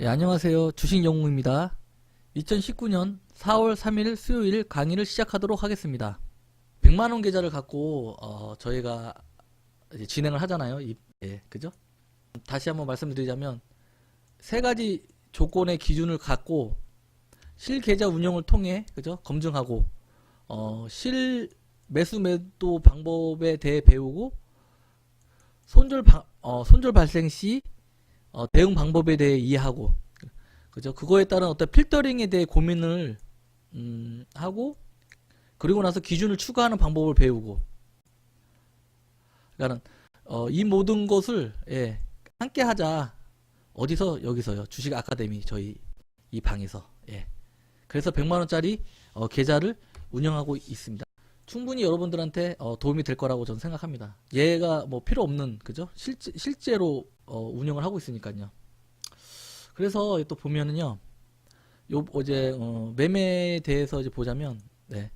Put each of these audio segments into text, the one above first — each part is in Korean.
예, 안녕하세요. 주식영웅입니다. 2019년 4월 3일 수요일 강의를 시작하도록 하겠습니다. 100만원 계좌를 갖고, 어, 저희가 진행을 하잖아요. 이- 예, 그죠? 다시 한번 말씀드리자면, 세 가지 조건의 기준을 갖고, 실계좌 운영을 통해, 그죠? 검증하고, 어, 실 매수 매도 방법에 대해 배우고, 손절, 방- 어, 손절 발생 시, 어, 대응 방법에 대해 이해하고 그죠? 그거에 따른 어떤 필터링에 대해 고민을 음, 하고 그리고 나서 기준을 추가하는 방법을 배우고. 그러니까는 어, 이 모든 것을 예, 함께 하자. 어디서? 여기서요. 주식 아카데미 저희 이 방에서. 예. 그래서 100만 원짜리 어, 계좌를 운영하고 있습니다. 충분히 여러분들한테 어, 도움이 될 거라고 저는 생각합니다. 얘가 뭐 필요 없는 그죠? 실제, 실제로 어, 운영을 하고 있으니까요. 그래서 또 보면은요, 요 어제 어, 매매에 대해서 이제 보자면, 네,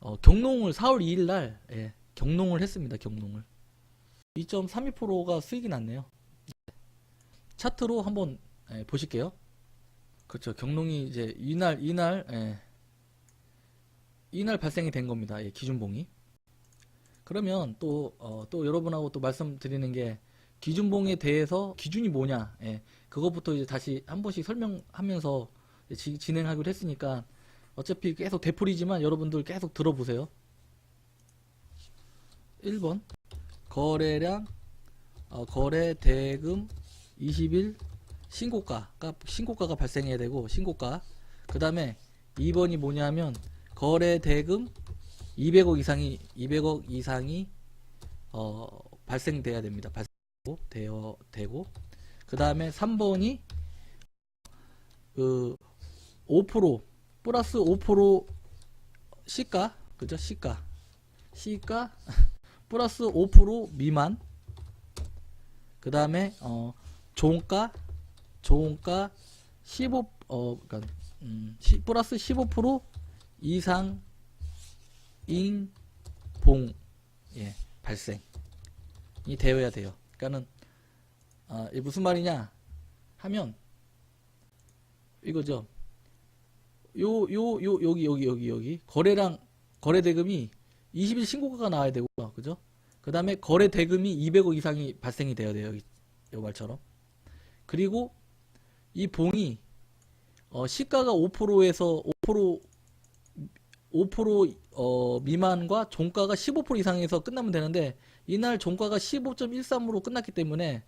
어, 경농을 4월 2일 날 예, 경농을 했습니다. 경농을 2.32%가 수익이 났네요. 차트로 한번 예, 보실게요. 그렇죠. 경농이 이제 이날 이날 예, 이날 발생이 된 겁니다. 예, 기준봉이. 그러면 또, 어, 또 여러분하고 또 말씀드리는 게 기준봉에 대해서 기준이 뭐냐. 예, 그것부터 이제 다시 한 번씩 설명하면서 지- 진행하기로 했으니까 어차피 계속 되풀이지만 여러분들 계속 들어보세요. 1번. 거래량, 어, 거래 대금 20일 신고가가, 신고가가 발생해야 되고, 신고가. 그 다음에 2번이 뭐냐면, 거래 대금 200억 이상이 200억 이상이 어, 발생돼야 됩니다. 발생되고 되어 되고. 그 다음에 3번이 그 5% 플러스 5% 시가 그죠? 시가. 시가 플러스 5% 미만. 그 다음에 어 종가 종가 15 어 그러니까 음, 시- 플러스 15% 이상인 봉 예, 발생이 되어야 돼요. 그러니까는 아, 이게 무슨 말이냐 하면 이거죠. 요 요 요 여기 여기 여기 여기 거래량 거래 대금이 20일 신고가가 나와야 되고요. 그죠? 그 다음에 거래 대금이 200억 이상이 발생이 돼야 돼요. 요 말처럼. 그리고 이 봉이 어, 시가가 5%에서 5% 5% 어, 미만과 종가가 15% 이상에서 끝나면 되는데 이날 종가가 15.13으로 끝났기 때문에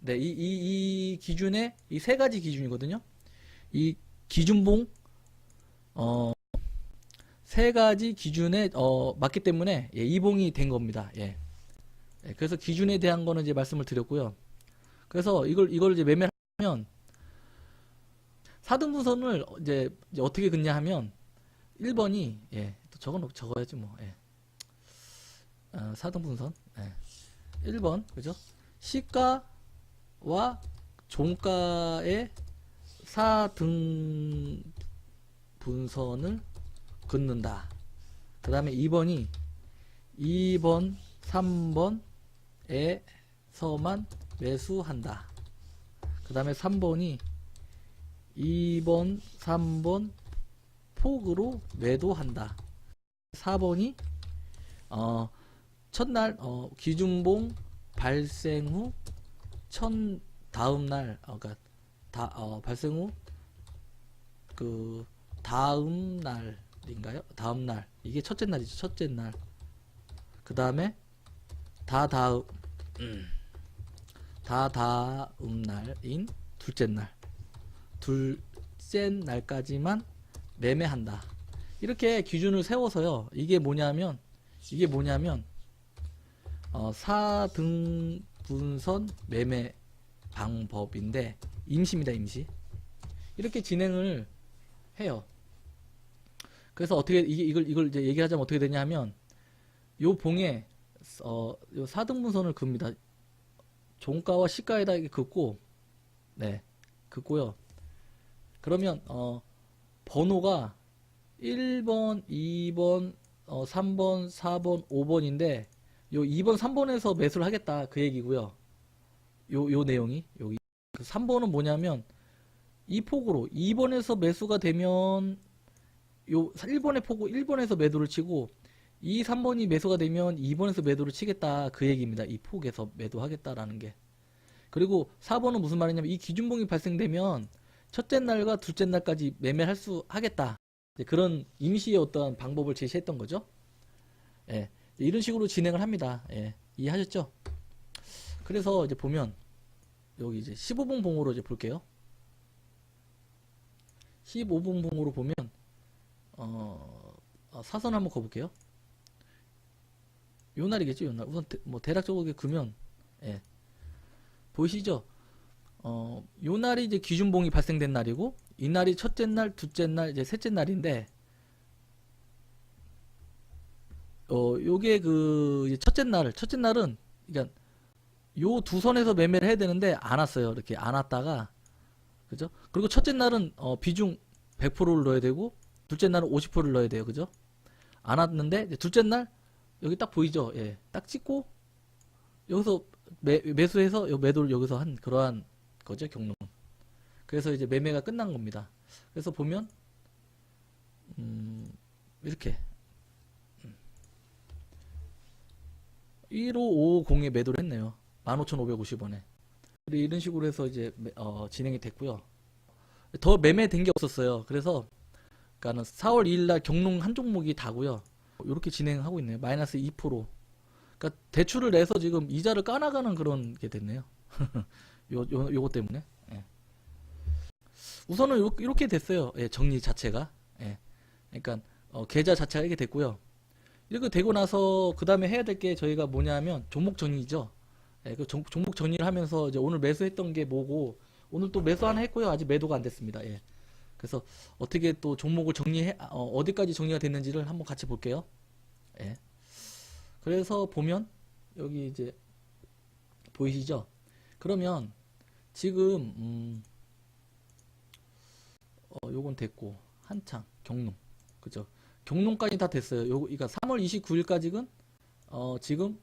네, 이, 이, 이 기준에 이 세 가지 기준이거든요. 이 기준봉 어, 세 가지 기준에 어, 맞기 때문에 예, 이봉이 된 겁니다. 예. 예, 그래서 기준에 대한 거는 이제 말씀을 드렸고요. 그래서 이걸 이걸 이제 매매를 하면 4등분선을 이제, 이제 어떻게 긋냐 하면 1번이 예, 또 적어 놓 적어야지 뭐. 예. 어, 4등분선. 예. 1번. 그죠? 시가와 종가의 4등 분선을 긋는다. 그 다음에 2번이 2번, 3번에서만 매수한다. 그 다음에 3번이 2번, 3번 폭으로 매도한다. 4번이 어, 첫날 어, 기준봉 발생 후 첫 다음 날 어, 그러니까 다, 어, 발생 후 그 다음 날인가요? 다음 날 이게 첫째 날이죠. 첫째 날. 그 다음에 다 다음 음, 다 다음 날인 둘째 날. 둘째 날까지만 매매한다. 이렇게 기준을 세워서요. 이게 뭐냐면 이게 뭐냐면 어, 4등분선 매매 방법인데 임시입니다. 임시. 이렇게 진행을 해요. 그래서 어떻게 이게 이걸 이걸 이제 얘기하자면 어떻게 되냐면 요 봉에 어, 요 4등분선을 긋습니다. 종가와 시가에다 이렇게 긋고 네. 긋고요. 그러면 어 번호가 1번, 2번, 어, 3번, 4번, 5번인데 요 2번, 3번에서 매수를 하겠다 그 얘기고요. 요 요 내용이 여기 그 3번은 뭐냐면 이 폭으로 2번에서 매수가 되면 요 1번의 폭을 1번에서 매도를 치고 이 3번이 매수가 되면 2번에서 매도를 치겠다 그 얘기입니다. 이 폭에서 매도하겠다라는 게. 그리고 4번은 무슨 말이냐면 이 기준봉이 발생되면 첫째 날과 둘째 날까지 매매를 할수 하겠다. 그런 임시의 어떤 방법을 제시했던 거죠. 예. 이런 식으로 진행을 합니다. 예. 이해하셨죠? 그래서 이제 보면 여기 이제 15분 봉으로 이제 볼게요. 15분 봉으로 보면 어, 어, 사선 한번 거볼게요. 요 날이겠죠, 요 날. 우선 대, 뭐 대략적으로 그면 예. 보이시죠? 어, 요 날이 이제 기준봉이 발생된 날이고 이 날이 첫째 날, 둘째 날, 이제 셋째 날인데 어, 요게 그 첫째 날, 첫째 날은 그러니까 요 두 선에서 매매를 해야 되는데 안 왔어요. 이렇게 안 왔다가 그죠? 그리고 첫째 날은 어, 비중 100%를 넣어야 되고 둘째 날은 50%를 넣어야 돼요. 그죠? 안 왔는데 둘째 날 여기 딱 보이죠? 예. 딱 찍고 여기서 매, 매수해서 요 매도를 여기서 한 그러한 거죠, 경로는. 그래서 이제 매매가 끝난 겁니다. 그래서 보면 음, 이렇게 1550에 매도를 했네요. 15,550원에. 이런 식으로 해서 이제 매- 어, 진행이 됐고요. 더 매매된 게 없었어요. 그래서 그러니까는 4월 2일 날 경농 한 종목이 다고요. 이렇게 진행하고 있네요. 마이너스 2%. 그러니까 대출을 내서 지금 이자를 까나가는 그런 게 됐네요. 요, 요, 요거 때문에. 예. 우선은 요, 이렇게 됐어요. 예, 정리 자체가. 예. 그러니까 어, 계좌 자체가 이렇게 됐고요. 이렇게 되고 나서 그 다음에 해야 될 게 저희가 뭐냐면 종목 정리죠. 예, 그 종, 종목 정리를 하면서 이제 오늘 매수했던 게 뭐고 오늘 또 매수 하나 했고요. 아직 매도가 안 됐습니다. 예. 그래서 어떻게 또 종목을 정리해 어, 어디까지 정리가 됐는지를 한번 같이 볼게요. 예. 그래서 보면 여기 이제 보이시죠? 그러면 지금 음, 어, 요건 됐고 한창 경농 그죠? 경농까지 다 됐어요. 요 그러니까 3월 29일까지는 어, 지금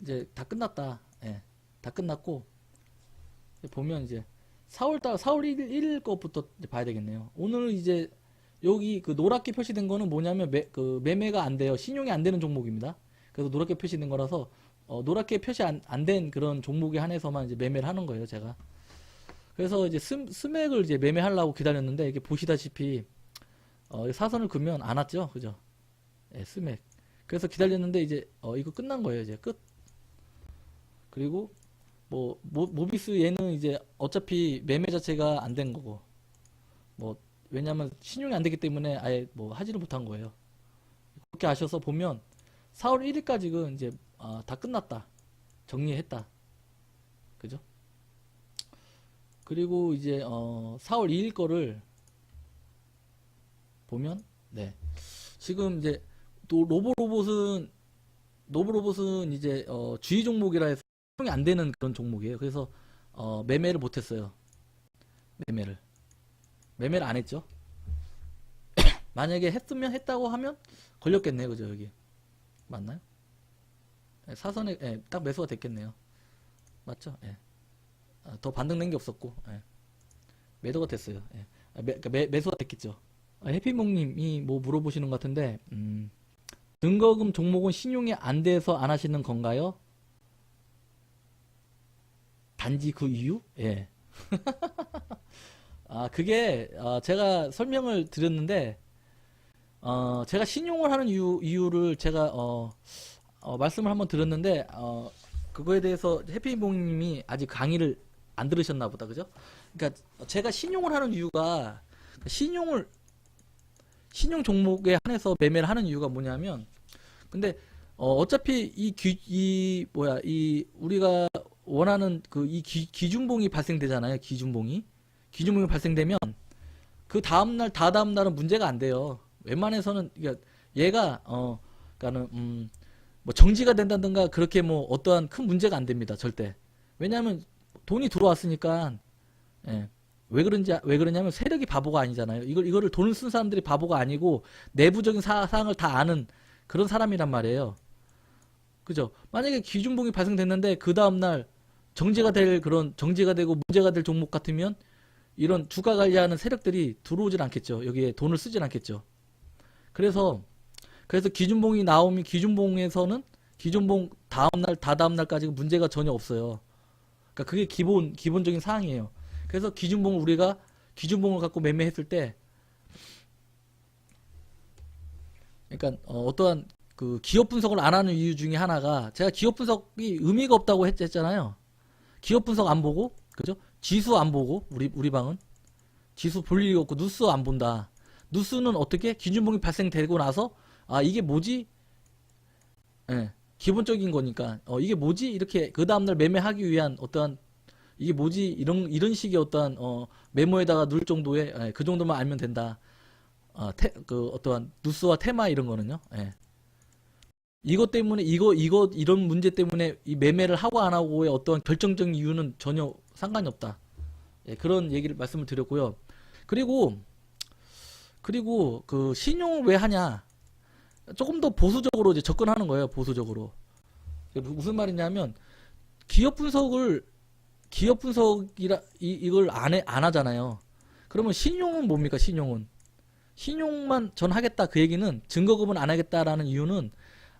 이제 다 끝났다. 예. 다 끝났고 보면 이제 4월달 4월 1일, 1일 것부터 봐야 되겠네요. 오늘 이제 여기 그 노랗게 표시된 거는 뭐냐면 매, 그 매매가 안 돼요. 신용이 안 되는 종목입니다. 그래서 노랗게 표시된 거라서 어, 노랗게 표시 안 된 그런 종목에 한해서만 이제 매매를 하는 거예요, 제가. 그래서 이제 스, 스맥을 이제 매매하려고 기다렸는데 이게 보시다시피 어, 사선을 그면 안 왔죠, 그죠? 예, 스맥. 그래서 기다렸는데 이제 어, 이거 끝난 거예요, 이제 끝. 그리고 뭐 모, 모비스 얘는 이제 어차피 매매 자체가 안 된 거고 뭐 왜냐면 신용이 안 되기 때문에 아예 뭐 하지를 못한 거예요. 그렇게 아셔서 보면 4월 1일까지는 이제 아, 다 끝났다. 정리했다. 그죠? 그리고 이제 어, 4월 2일 거를 보면 네. 지금 이제 또 로보 로봇은 로보로봇은 이제 어, 주의 종목이라 해서 신용이 안 되는 그런 종목이에요. 그래서 어, 매매를 못 했어요. 매매를. 매매를 안 했죠. 만약에 했으면 했다고 하면 걸렸겠네요. 그죠, 여기. 맞나요? 예, 사선에 예, 딱 매수가 됐겠네요. 맞죠? 예. 아, 더 반등된 게 없었고 예. 매도가 됐어요. 예. 아, 매, 그러니까 매, 매수가 됐겠죠. 아, 해피몽님이 뭐 물어보시는 것 같은데 음, 증거금 종목은 신용이 안 돼서 안 하시는 건가요? 단지 그 이유? 예. 아, 그게, 어, 제가 설명을 드렸는데, 어, 제가 신용을 하는 이유, 이유를 제가, 어, 어, 말씀을 한번 드렸는데, 어, 그거에 대해서 해피봉님이 아직 강의를 안 들으셨나 보다, 그죠? 그러니까 제가 신용을 하는 이유가, 신용을, 신용 종목에 한해서 매매를 하는 이유가 뭐냐면, 근데, 어, 어차피 이 기, 이, 뭐야, 이, 우리가 원하는 그 이 기준봉이 발생되잖아요. 기준봉이. 기준봉이 발생되면 그 다음 날, 다 다음 날은 문제가 안 돼요. 웬만해서는 그러니까 얘가 어 그러니까는 음 뭐 정지가 된다든가 그렇게 뭐 어떠한 큰 문제가 안 됩니다. 절대. 왜냐하면 돈이 들어왔으니까 예. 왜 그런지 왜 그러냐면 세력이 바보가 아니잖아요. 이걸 이거를 돈을 쓴 사람들이 바보가 아니고 내부적인 사, 사항을 다 아는 그런 사람이란 말이에요. 그죠? 만약에 기준봉이 발생됐는데 그 다음 날 정지가 될 그런 정지가 되고 문제가 될 종목 같으면 이런 주가 관리하는 세력들이 들어오질 않겠죠. 여기에 돈을 쓰질 않겠죠. 그래서 그래서 기준봉이 나오면 기준봉에서는 기준봉 다음 날 다다음 날까지 문제가 전혀 없어요. 그러니까 그게 기본 기본적인 사항이에요. 그래서 기준봉을 우리가 기준봉을 갖고 매매했을 때 그러니까 어, 떠한그 기업 분석을 안 하는 이유 중에 하나가 제가 기업 분석이 의미가 없다고 했, 했잖아요. 기업 분석 안 보고 그죠? 지수 안 보고 우리 우리 방은 지수 볼 일이 없고 뉴스 안 본다. 뉴스는 어떻게 기준봉이 발생되고 나서 아 이게 뭐지? 예. 기본적인 거니까 어 이게 뭐지? 이렇게 그 다음 날 매매하기 위한 어떠한 이게 뭐지? 이런 이런 식의 어떠한 어 메모에다가 넣을 정도의 예, 그 정도만 알면 된다. 어, 테, 그 어떠한 뉴스와 테마 이런 거는요. 예. 이것 때문에 이거 이거 이런 문제 때문에 이 매매를 하고 안 하고의 어떠한 결정적인 이유는 전혀 상관이 없다. 예, 그런 얘기를 말씀을 드렸고요. 그리고 그리고 그 신용을 왜 하냐? 조금 더 보수적으로 이제 접근하는 거예요. 보수적으로. 무슨 말이냐면 기업 분석을 기업 분석이라 이, 이걸 안 해, 안 하잖아요. 그러면 신용은 뭡니까? 신용은 신용만 전 하겠다 그 얘기는 증거금은 안 하겠다라는 이유는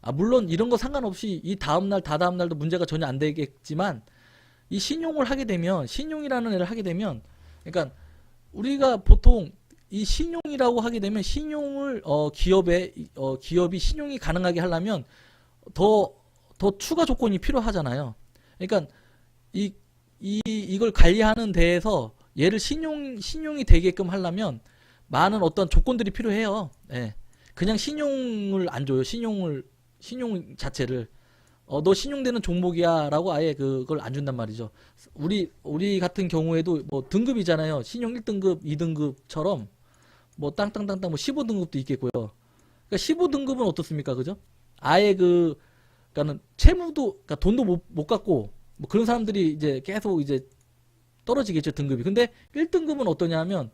아 물론 이런 거 상관없이 이 다음 날 다다음 날도 문제가 전혀 안 되겠지만 이 신용을 하게 되면 신용이라는 애를 하게 되면 그러니까 우리가 보통 이 신용이라고 하게 되면 신용을 어 기업에 어 기업이 신용이 가능하게 하려면 더 더 추가 조건이 필요하잖아요. 그러니까 이 이 이걸 관리하는 데에서 얘를 신용 신용이 되게끔 하려면 많은 어떤 조건들이 필요해요. 예. 그냥 신용을 안 줘요. 신용을 신용 자체를 어 너 신용되는 종목이야라고 아예 그걸 안 준단 말이죠. 우리 우리 같은 경우에도 뭐 등급이잖아요. 신용 1등급, 2등급처럼 뭐 땅땅땅땅 뭐 15등급도 있겠고요. 그러니까 15등급은 어떻습니까? 그죠? 아예 그 그러니까는 채무도 그러니까 돈도 못, 못 갖고 뭐 그런 사람들이 이제 계속 이제 떨어지겠죠, 등급이. 근데 1등급은 어떠냐면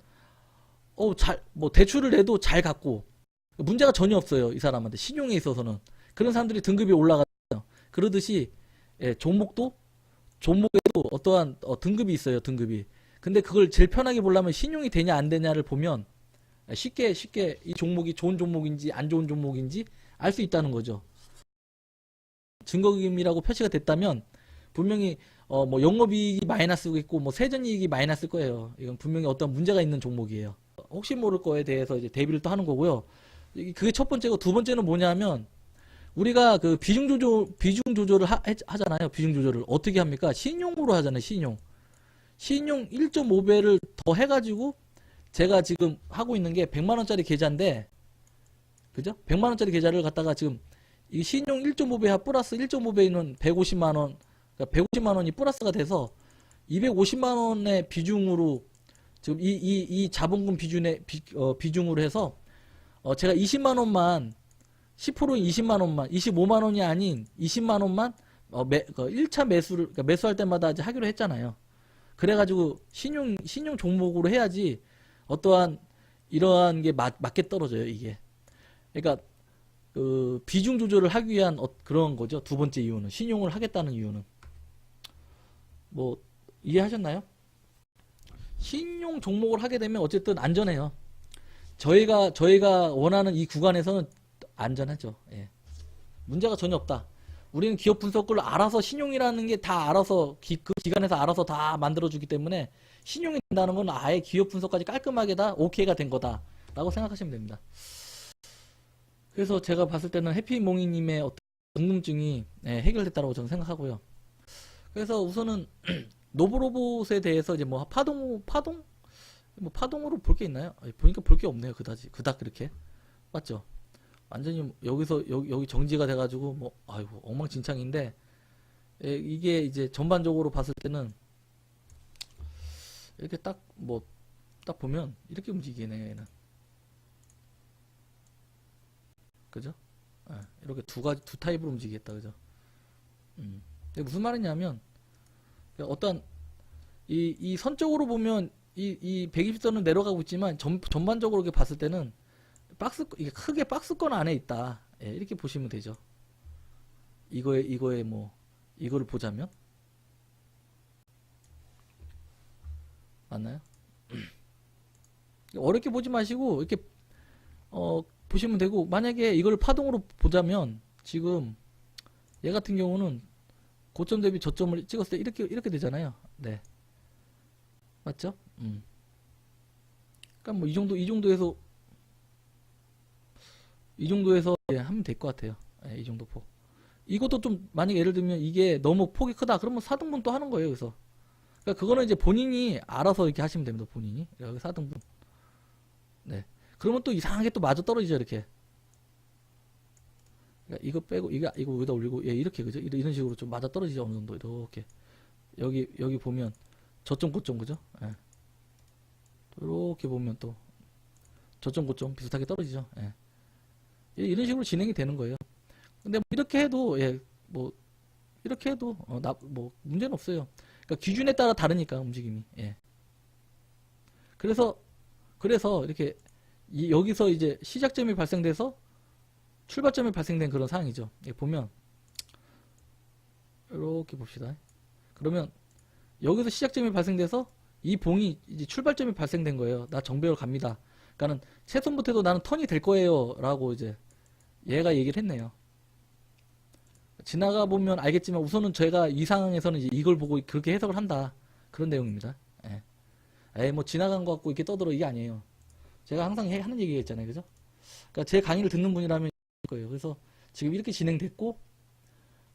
어, 잘 뭐 대출을 내도 잘 갚고 문제가 전혀 없어요, 이 사람한테. 신용에 있어서는. 그런 사람들이 등급이 올라가요. 그러듯이 예, 종목도 종목에도 어떠한 어, 등급이 있어요, 등급이. 근데 그걸 제일 편하게 보려면 신용이 되냐 안 되냐를 보면 쉽게 쉽게 이 종목이 좋은 종목인지 안 좋은 종목인지 알 수 있다는 거죠. 증거금이라고 표시가 됐다면 분명히 어 뭐 영업이익이 마이너스겠고 뭐 세전이익이 마이너스일 거예요. 이건 분명히 어떤 문제가 있는 종목이에요. 혹시 모를 거에 대해서 이제 대비를 또 하는 거고요. 이- 그게 첫 번째고 두 번째는 뭐냐면 우리가 그 비중 조절 비중 조절을 하, 잖아요 비중 조절을 어떻게 합니까? 신용으로 하잖아요. 신용. 신용 1.5배를 더 해가지고 제가 지금 하고 있는 게 100만 원짜리 계좌인데 그죠? 100만 원짜리 계좌를 갖다가 지금 이 신용 1.5배 플러스 1.5배는 150만 원, 그러니까 150만 원이 플러스가 돼서 250만 원의 비중으로 지금 이 이 이 자본금 비중에 비, 어, 비중으로 해서 어, 제가 20만 원만 10%인 20만 원만 25만 원이 아닌 20만 원만 어, 매, 그 1차 매수를 그러니까 매수할 때마다 이제 하기로 했잖아요. 그래가지고 신용 신용 종목으로 해야지 어떠한 이러한 게 맞, 맞게 떨어져요 이게. 그러니까 그 비중 조절을 하기 위한 어- 그런 거죠. 두 번째 이유는 신용을 하겠다는 이유는 뭐 이해하셨나요? 신용 종목을 하게 되면 어쨌든 안전해요. 저희가 저희가 원하는 이 구간에서는 안전하죠. 예. 문제가 전혀 없다. 우리는 기업 분석을 알아서 신용이라는 게 다 알아서 기, 그 기관에서 알아서 다 만들어주기 때문에 신용이 된다는 건 아예 기업 분석까지 깔끔하게 다 오케이가 된 거다라고 생각하시면 됩니다. 그래서 제가 봤을 때는 해피몽이님의 어떤 궁금증이 예, 해결됐다고 저는 생각하고요. 그래서 우선은 노브로봇에 대해서 이제 뭐 파동 파동 뭐 파동으로 볼 게 있나요? 보니까 볼 게 없네요. 그다지 그닥 그렇게 맞죠? 완전히 여기서 여기, 여기 정지가 돼가지고 뭐 아이고 엉망진창인데 예, 이게 이제 전반적으로 봤을 때는 이렇게 딱 뭐 딱 보면 이렇게 움직이네 얘는 그죠? 예, 이렇게 두 가지 두 타입으로 움직이겠다 그죠? 음. 근데 무슨 말이냐면 어떤 이, 이 선적으로 보면 이, 이 120선은 내려가고 있지만 전, 전반적으로 이렇게 봤을 때는 박스 이게 크게 박스권 안에 있다. 예, 이렇게 보시면 되죠. 이거에 이거에 뭐 이거를 보자면 맞나요? 어렵게 보지 마시고 이렇게 어 보시면 되고 만약에 이걸 파동으로 보자면 지금 얘 같은 경우는 고점 대비 저점을 찍었을 때 이렇게 이렇게 되잖아요. 네. 맞죠? 음. 그러니까 뭐 이 정도 이 정도에서 이 정도에서 예, 하면 될 것 같아요. 예, 이 정도 폭. 이것도 좀 만약에 예를 들면 이게 너무 폭이 크다 그러면 4등분 또 하는 거예요. 그래서 그러니까 그거는 이제 본인이 알아서 이렇게 하시면 됩니다. 본인이 여기 4등분. 네. 그러면 또 이상하게 또 맞아 떨어지죠 이렇게. 그러니까 이거 빼고 이거 이거 여기다 올리고 예 이렇게 그죠? 이런 이런 식으로 좀 맞아 떨어지죠 어느 정도 이렇게 여기 여기 보면 저점 고점 그죠? 예. 이렇게 보면 또 저점 고점 비슷하게 떨어지죠. 예. 예, 이런 식으로 진행이 되는 거예요. 근데 뭐 이렇게 해도 예, 뭐 이렇게 해도 어, 나, 뭐 문제는 없어요. 그러니까 기준에 따라 다르니까 움직임이. 예. 그래서 그래서 이렇게 이- 여기서 이제 시작점이 발생돼서 출발점이 발생된 그런 상황이죠. 예, 보면 이렇게 봅시다. 그러면 여기서 시작점이 발생돼서 이 봉이 이제 출발점이 발생된 거예요. 나 정배열 갑니다. 그러니까는 최선부터도 나는 턴이 될 거예요라고 이제 얘가 얘기를 했네요. 지나가 보면 알겠지만 우선은 제가 이 상황에서는 이제 이걸 보고 그렇게 해석을 한다 그런 내용입니다. 예. 에이 뭐 지나간 것 같고 이렇게 떠들어 이게 아니에요. 제가 항상 해- 하는 얘기가 있잖아요, 그죠? 그러니까 제 강의를 듣는 분이라면 거예요. 그래서 지금 이렇게 진행됐고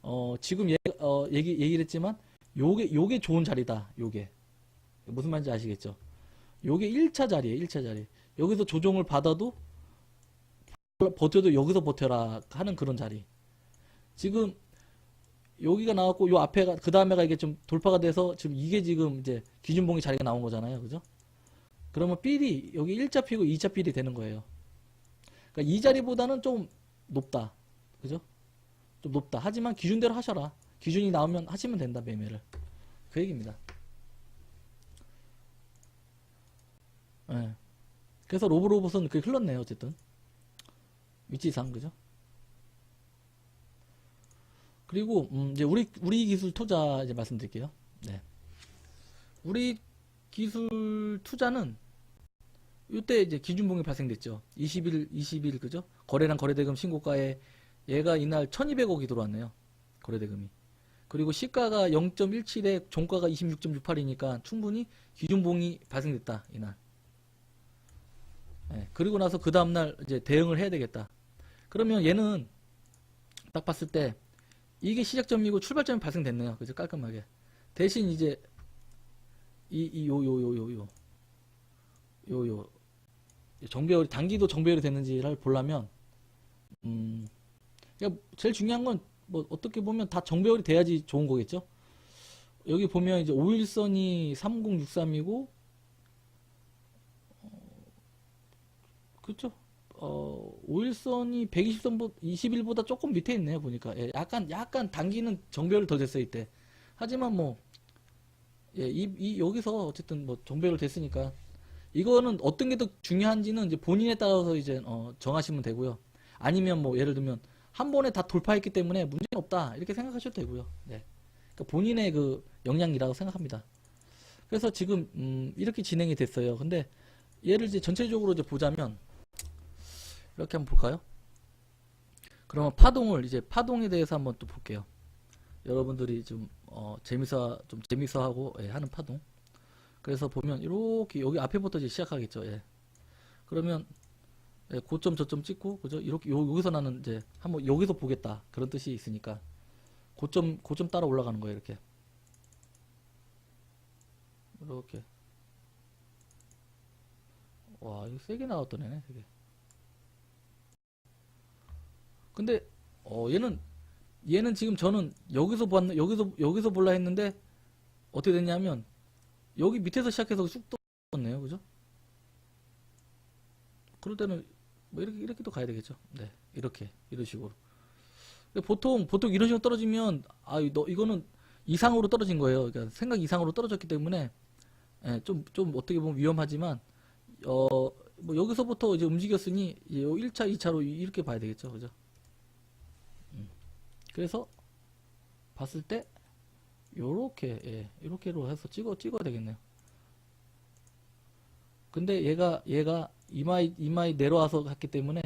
어 지금 얘, 어, 얘기 얘기를 했지만 요게 요게 좋은 자리다. 요게 무슨 말인지 아시겠죠? 요게 1차 자리예요. 1차 자리. 여기서 조정을 받아도 버텨도 여기서 버텨라 하는 그런 자리. 지금 여기가 나왔고 요 앞에가 그 다음에가 이게 좀 돌파가 돼서 지금 이게 지금 이제 기준봉이 자리가 나온 거잖아요. 그죠? 그러면 필이 여기 1차 피고 2차 필이 되는 거예요. 그러니까 이 자리보다는 좀 높다. 그죠? 좀 높다. 하지만 기준대로 하셔라. 기준이 나오면 하시면 된다, 매매를. 그 얘기입니다. 예. 그래서 로브로봇은 그게 흘렀네요, 어쨌든. 위치상, 그죠? 그리고, 음, 이제 우리, 우리 기술 투자 이제 말씀드릴게요. 네. 우리 기술 투자는 이때 이제 기준봉이 발생됐죠. 20일, 20일, 그죠? 거래량 거래대금 신고가에 얘가 이날 1200억이 들어왔네요. 거래대금이. 그리고 시가가 0.17에 종가가 26.68이니까 충분히 기준봉이 발생됐다, 이날. 예, 그리고 나서 그 다음날 이제 대응을 해야 되겠다. 그러면 얘는 딱 봤을 때 이게 시작점이고 출발점이 발생됐네요. 그죠? 깔끔하게. 대신 이제 이, 이, 요, 요, 요, 요, 요. 요, 요. 정배열이, 단기도 정배열이 됐는지를 보려면, 음, 그러니까 제일 중요한 건, 뭐, 어떻게 보면 다 정배열이 돼야지 좋은 거겠죠? 여기 보면 이제 5일선이 3063이고, 그렇죠? 어, 5일선이 120선, 20일보다 조금 밑에 있네요, 보니까. 예, 약간, 약간 단기는 정배열이 더 됐어요, 이때. 하지만 뭐, 예, 이, 이, 여기서 어쨌든 뭐 정배열 됐으니까. 이거는 어떤 게 더 중요한지는 이제 본인에 따라서 이제, 어, 정하시면 되고요. 아니면 뭐, 예를 들면, 한 번에 다 돌파했기 때문에 문제는 없다. 이렇게 생각하셔도 되고요. 네. 그러니까 본인의 그 역량이라고 생각합니다. 그래서 지금, 음, 이렇게 진행이 됐어요. 근데, 얘를 이제 전체적으로 이제 보자면, 이렇게 한번 볼까요? 그러면 파동을 이제 파동에 대해서 한번 또 볼게요. 여러분들이 좀 어, 재미서 좀 재미서 하고 예, 하는 파동. 그래서 보면 이렇게 여기 앞에부터 이제 시작하겠죠. 예. 그러면 예, 고점 저점 찍고 그죠? 이렇게 요, 여기서 나는 이제 한번 여기서 보겠다 그런 뜻이 있으니까 고점 고점 따라 올라가는 거예요. 이렇게 이렇게 와 이거 세게 나왔던 애네 되게. 근데 어 얘는 얘는 지금 저는 여기서 봤 여기서 여기서 볼라 했는데 어떻게 됐냐면 여기 밑에서 시작해서 쑥 떴네요. 그죠? 그럴 때는 뭐 이렇게 이렇게 또 가야 되겠죠. 네 이렇게 이런 식으로. 보통 보통 이런 식으로 떨어지면 아 너 이거는 이상으로 떨어진 거예요. 그러니까 생각 이상으로 떨어졌기 때문에 예, 좀, 좀 어떻게 보면 위험하지만 어, 뭐 여기서부터 이제 움직였으니 이제 요 1차, 2차로 이렇게 봐야 되겠죠. 그죠? 그래서 봤을 때 요렇게 예, 요렇게로 해서 찍어 찍어야 되겠네요. 근데 얘가 얘가 이마이 이마이 내려와서 갔기 때문에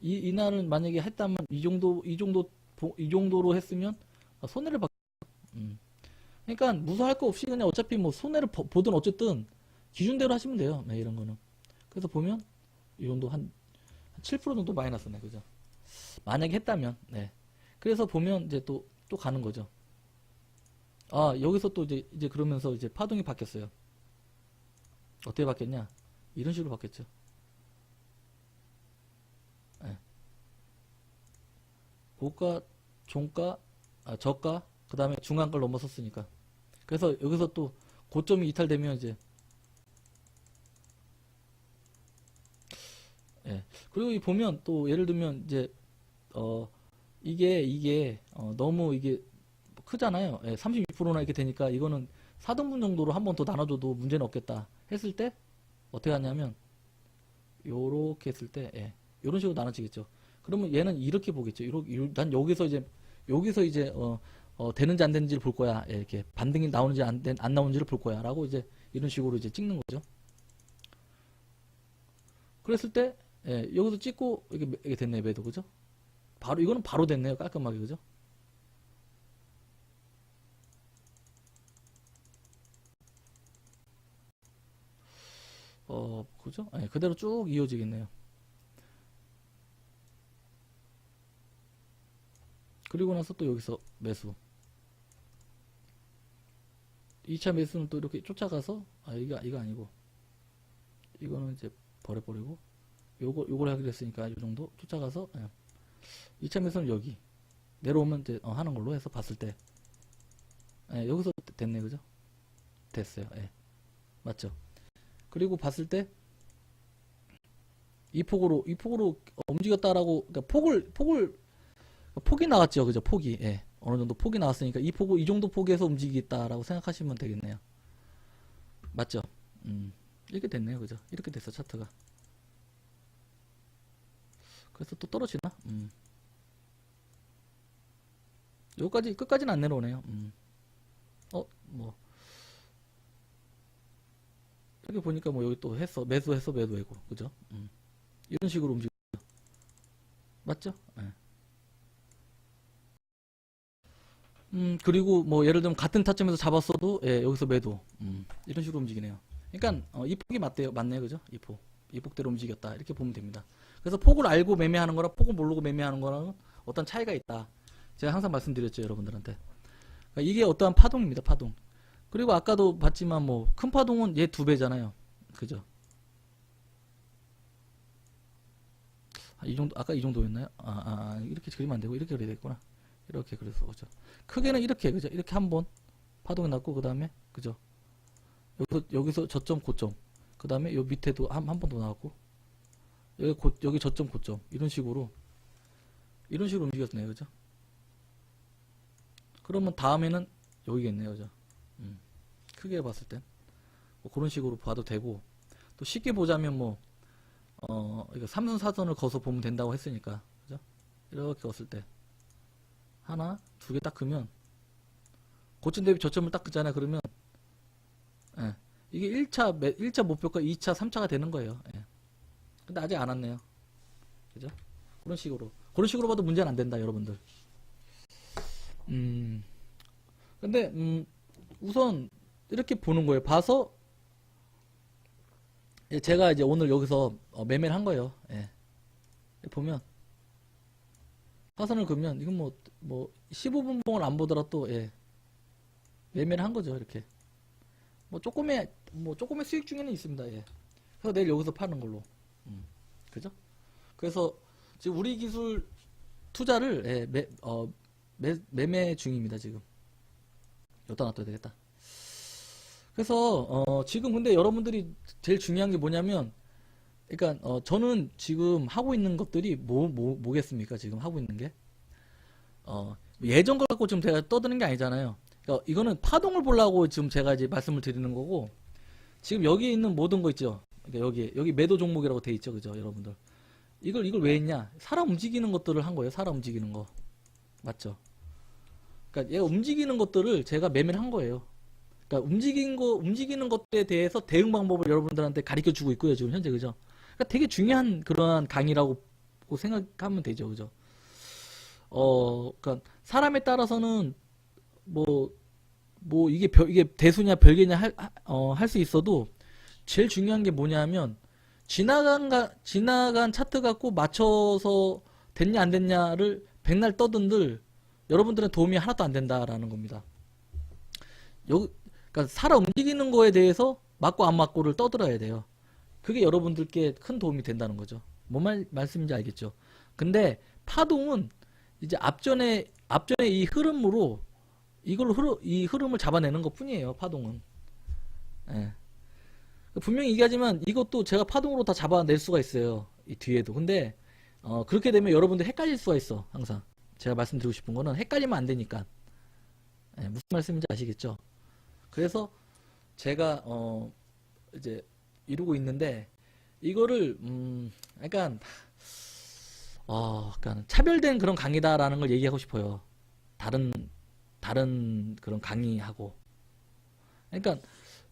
이 이날은 만약에 했다면 이 정도 이 정도 보- 이 정도로 했으면 손해를 받. 음. 그러니까 무서워할 거 없이 그냥 어차피 뭐 손해를 보- 보든 어쨌든 기준대로 하시면 돼요. 네, 이런 거는. 그래서 보면 이 정도 한, 한7% 정도 마이너스네, 그죠? 만약에 했다면, 네. 그래서 보면 이제 또, 또 가는 거죠. 아, 여기서 또 이제, 이제 그러면서 이제 파동이 바뀌었어요. 어떻게 바뀌었냐? 이런 식으로 바뀌었죠. 네. 고가, 종가, 아, 저가, 그 다음에 중간가를 넘어섰으니까. 그래서 여기서 또 고점이 이탈되면 이제 예. 그리고 이 보면 또 예를 들면 이제 어 이게 이게 어 너무 이게 크잖아요. 예, 32%나 이렇게 되니까 이거는 4등분 정도로 한 번 더 나눠줘도 문제는 없겠다 했을 때 어떻게 하냐면 요렇게 했을 때 예, 요런 식으로 나눠지겠죠. 그러면 얘는 이렇게 보겠죠. 이렇게 난 여기서 이제 여기서 이제 어, 어, 되는지 안 되는지를 볼 거야. 예, 이렇게 반등이 나오는지 안, 된- 안 나오는지를 볼 거야라고 이제 이런 식으로 이제 찍는 거죠. 그랬을 때 예, 여기서 찍고 이게, 매- 이게 됐네 매도 그죠? 바로 이거는 바로 됐네요 깔끔하게 그죠? 어 그죠? 예, 그대로 쭉 이어지겠네요. 그리고 나서 또 여기서 매수. 2차 매수는 또 이렇게 쫓아가서 아 이거 이거 아니고 이거는 이제 버려버리고 요거 요걸 하기로 했으니까 이 정도 쫓아가서 예. 2차 매수는 여기 내려오면 이제 어, 하는 걸로 해서 봤을 때 예, 여기서 됐네 그죠? 됐어요. 예. 맞죠? 그리고 봤을 때 이 폭으로 이 폭으로 움직였다라고 그러니까 폭을 폭을 폭이 나왔죠, 그죠? 폭이 예. 어느 정도 폭이 나왔으니까 이 폭을 이 정도 폭에서 움직이겠다라고 생각하시면 되겠네요. 맞죠? 음. 이렇게 됐네요, 그죠? 이렇게 됐어 차트가. 그래서 또 떨어지나? 음. 여기까지 끝까지는 안 내려오네요. 음. 어, 뭐 여기 보니까 뭐 여기 또 했어 매수했어 매도했고 그죠? 음. 이런 식으로 움직여 맞죠? 예. 음 그리고 뭐 예를 들면 같은 타점에서 잡았어도 예, 여기서 매도 음, 이런 식으로 움직이네요. 그러니까 어, 이 폭이 맞대요, 맞네요, 그죠? 이 폭, 이 폭대로 움직였다 이렇게 보면 됩니다. 그래서 폭을 알고 매매하는 거랑 폭을 모르고 매매하는 거랑 어떤 차이가 있다. 제가 항상 말씀드렸죠, 여러분들한테. 그러니까 이게 어떠한 파동입니다, 파동. 그리고 아까도 봤지만 뭐 큰 파동은 얘 두 배잖아요. 그죠? 아, 이 정도 아까 이 정도였나요? 아, 아, 아, 이렇게 그리면 안 되고 이렇게 그려야 되겠구나. 이렇게 그래서 그죠? 크게는 이렇게 그죠? 이렇게 한 번 파동이 났고 그다음에 그죠? 여기서 여기서 저점 고점. 그다음에 요 밑에도 한 한 번 더 나왔고 여기 고, 여기 저점 고점 이런 식으로 이런 식으로 움직였네요. 그죠? 그러면 다음에는 여기겠네요. 그죠? 음, 크게 봤을 땐 뭐 그런 식으로 봐도 되고 또 쉽게 보자면 뭐 어, 이거 삼선 사선을 거서 보면 된다고 했으니까 그죠? 이렇게 었을 때 하나 두 개 딱 그면 고점 대비 저점을 딱 그잖아요. 그러면 예, 이게 1차 매, 1차 목표가 2차, 3차가 되는 거예요. 예. 근데 아직 안 왔네요. 그죠? 그런 식으로 그런 식으로 봐도 문제는 안 된다, 여러분들. 음. 근데 음, 우선 이렇게 보는 거예요. 봐서 예, 제가 이제 오늘 여기서 어, 매매를 한 거예요. 예. 보면 사선을 그으면 이건 뭐 뭐 15분 봉을 안 보더라도 예. 매매를 한 거죠. 이렇게. 뭐 조금의 뭐 조금의 수익 중에는 있습니다. 예. 그래서 내일 여기서 파는 걸로. 음. 그죠? 그래서 지금 우리 기술 투자를 예, 매, 어, 매, 매매 중입니다. 지금. 여기다 놔둬야 되겠다. 그래서 어, 지금 근데 여러분들이 제일 중요한 게 뭐냐면 그러니까 어, 저는 지금 하고 있는 것들이 뭐, 뭐 뭐겠습니까? 지금 하고 있는 게 어, 예전 걸 갖고 지금 제가 떠드는 게 아니잖아요. 그러니까 이거는 파동을 보려고 지금 제가 이제 말씀을 드리는 거고 지금 여기 있는 모든 거 있죠. 그러니까 여기 여기 매도 종목이라고 돼 있죠, 그죠, 여러분들. 이걸 이걸 왜 했냐? 사람 움직이는 것들을 한 거예요. 사람 움직이는 거 맞죠? 그러니까 얘가 움직이는 것들을 제가 매매를 한 거예요. 그러니까 움직인 거 움직이는 것에 대해서 대응 방법을 여러분들한테 가르쳐 주고 있고요 지금 현재 그죠? 그러니까 되게 중요한 그러한 강의라고 생각하면 되죠 그죠? 어, 그러니까 사람에 따라서는 뭐 뭐 이게 별, 이게 대수냐 별개냐 할, 어, 할 수 있어도 제일 중요한 게 뭐냐면 지나간 가, 지나간 차트 갖고 맞춰서 됐냐 안 됐냐를 백날 떠든들 여러분들은 도움이 하나도 안 된다라는 겁니다. 여, 그러니까 살아 움직이는 거에 대해서 맞고 안 맞고를 떠들어야 돼요. 그게 여러분들께 큰 도움이 된다는 거죠. 뭔 말, 말씀인지 알겠죠? 근데 파동은 이제 앞전에 앞전에 이 흐름으로 이걸로 흐르, 이 흐름을 잡아내는 것 뿐이에요. 파동은. 예. 분명히 얘기하지만 이것도 제가 파동으로 다 잡아낼 수가 있어요. 이 뒤에도. 근데 어, 그렇게 되면 여러분들 헷갈릴 수가 있어. 항상. 제가 말씀드리고 싶은 거는 헷갈리면 안 되니까. 예, 무슨 말씀인지 아시겠죠? 그래서 제가 어, 이제 이루고 있는데 이거를 음, 약간 어, 약간 차별된 그런 강의다라는 걸 얘기하고 싶어요. 다른 다른 그런 강의하고. 그러니까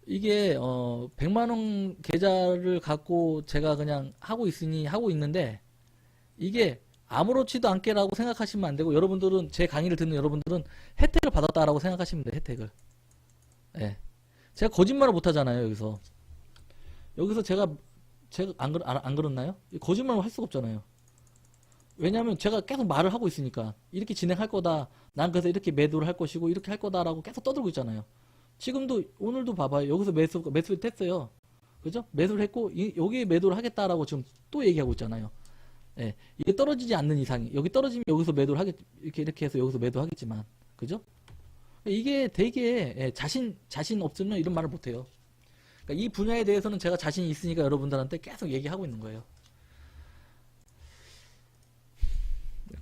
이게 어 100만 원 계좌를 갖고 제가 그냥 하고 있으니 하고 있는데 이게 아무렇지도 않게라고 생각하시면 안 되고 여러분들은 제 강의를 듣는 여러분들은 혜택을 받았다라고 생각하시면 돼요. 혜택을. 예. 제가 거짓말을 못 하잖아요, 여기서. 여기서 제가 제가 안, 그러, 안, 안 그렇나요? 거짓말을 할 수가 없잖아요. 왜냐하면 제가 계속 말을 하고 있으니까 이렇게 진행할 거다. 난 그래서 이렇게 매도를 할 것이고 이렇게 할 거다라고 계속 떠들고 있잖아요. 지금도 오늘도 봐봐요. 여기서 매수 매수를 했어요. 그죠? 매수를 했고 이, 여기에 매도를 하겠다라고 지금 또 얘기하고 있잖아요. 예, 이게 떨어지지 않는 이상 여기 떨어지면 여기서 매도를 하겠 이렇게 이렇게 해서 여기서 매도하겠지만 그죠? 이게 되게 예, 자신 자신 없으면 이런 말을 못 해요. 그러니까 이 분야에 대해서는 제가 자신이 있으니까 여러분들한테 계속 얘기하고 있는 거예요.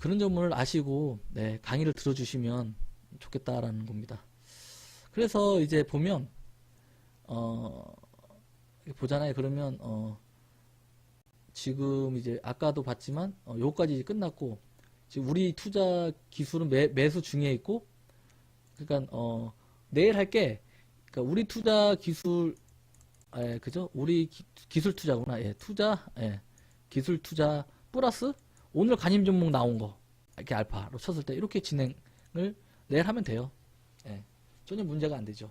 그런 점을 아시고 네, 강의를 들어주시면 좋겠다라는 겁니다. 그래서 이제 보면 어 보잖아요. 그러면 어 지금 이제 아까도 봤지만 어 요까지 끝났고 지금 우리 투자 기술은 매, 매수 중에 있고 그러니까 어 내일 할게 그러니까 우리 투자 기술 예, 그죠? 우리 기, 술 투자구나. 예, 투자 예, 기술 투자 플러스 오늘 간임 종목 나온 거 이렇게 알파로 쳤을 때 이렇게 진행을 내일 하면 돼요. 예, 전혀 문제가 안 되죠.